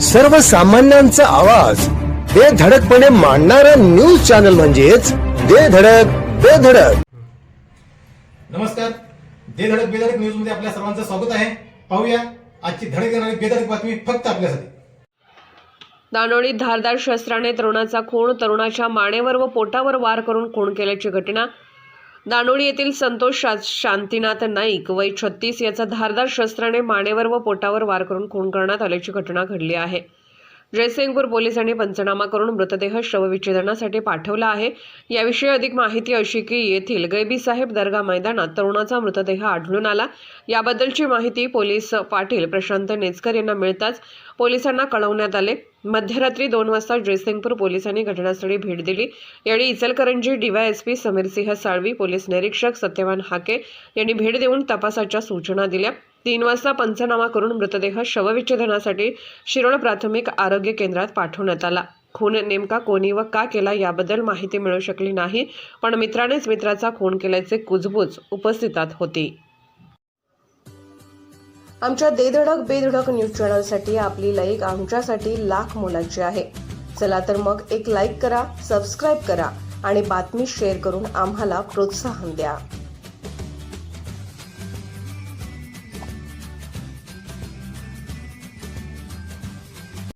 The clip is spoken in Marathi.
सर्वसामान्यांचा आवाज. बेधडकपणे मांडणारा न्यूज चॅनल म्हणजेच बेधडक बेधडक नमस्कार. दे धडक बेधडक न्यूजमध्ये आपल्या सर्वांचं स्वागत आहे. पाहूया आजची धडक देणारी बेधडक बातमी फक्त आपल्यासाठी. दानोळीत धारदार शस्त्राने तरुणाचा खून तरुणाच्या मानेवर व पोटावर वार करून खून केल्याची घटना दानोळी येथील संतोष शांतीनाथ नाईक वय छत्तीस याचा धारदार शस्त्राने मानेवर व पोटावर वार करून खून करण्यात आल्याची घटना घडली आहे. जयसिंगपूर पोलिसांनी पंचनामा करून मृतदेह शवविच्छेदनासाठी पाठवला आहे. याविषयी अधिक माहिती अशी की येथील गैबीसाहेब दर्गा मैदानात तरुणाचा मृतदेह आढळून आला. याबद्दलची माहिती पोलीस पाटील प्रशांत नेचकर यांना मिळताच पोलिसांना कळवण्यात आले. मध्यरात्री दोन वाजता जयसिंगपूर पोलिसांनी घटनास्थळी भेट दिली. यावेळी इचलकरंजी डीवायएसपी समीरसिंह साळवी पोलीस निरीक्षक सत्यवान हाके यांनी भेट देऊन तपासाच्या सूचना दिल्या. तीन वाजता पंचनामा करून मृतदेह शवविच्छेदनासाठी शिरोळ प्राथमिक आरोग्य केंद्रात पाठवण्यात आला. खून नेमका कोणी व का केला याबद्दल माहिती मिळू शकली नाही पण मित्रानेच मित्राचा खून केल्याचे कुजबूज उपस्थितात होती. आमच्या देधडक बेधडक न्यूज चॅनलसाठी आपली लाईक आमच्यासाठी लाख मोलाची आहे. चला तर मग एक लाईक करा सबस्क्राईब करा आणि बातमी शेअर करून आम्हाला प्रोत्साहन द्या.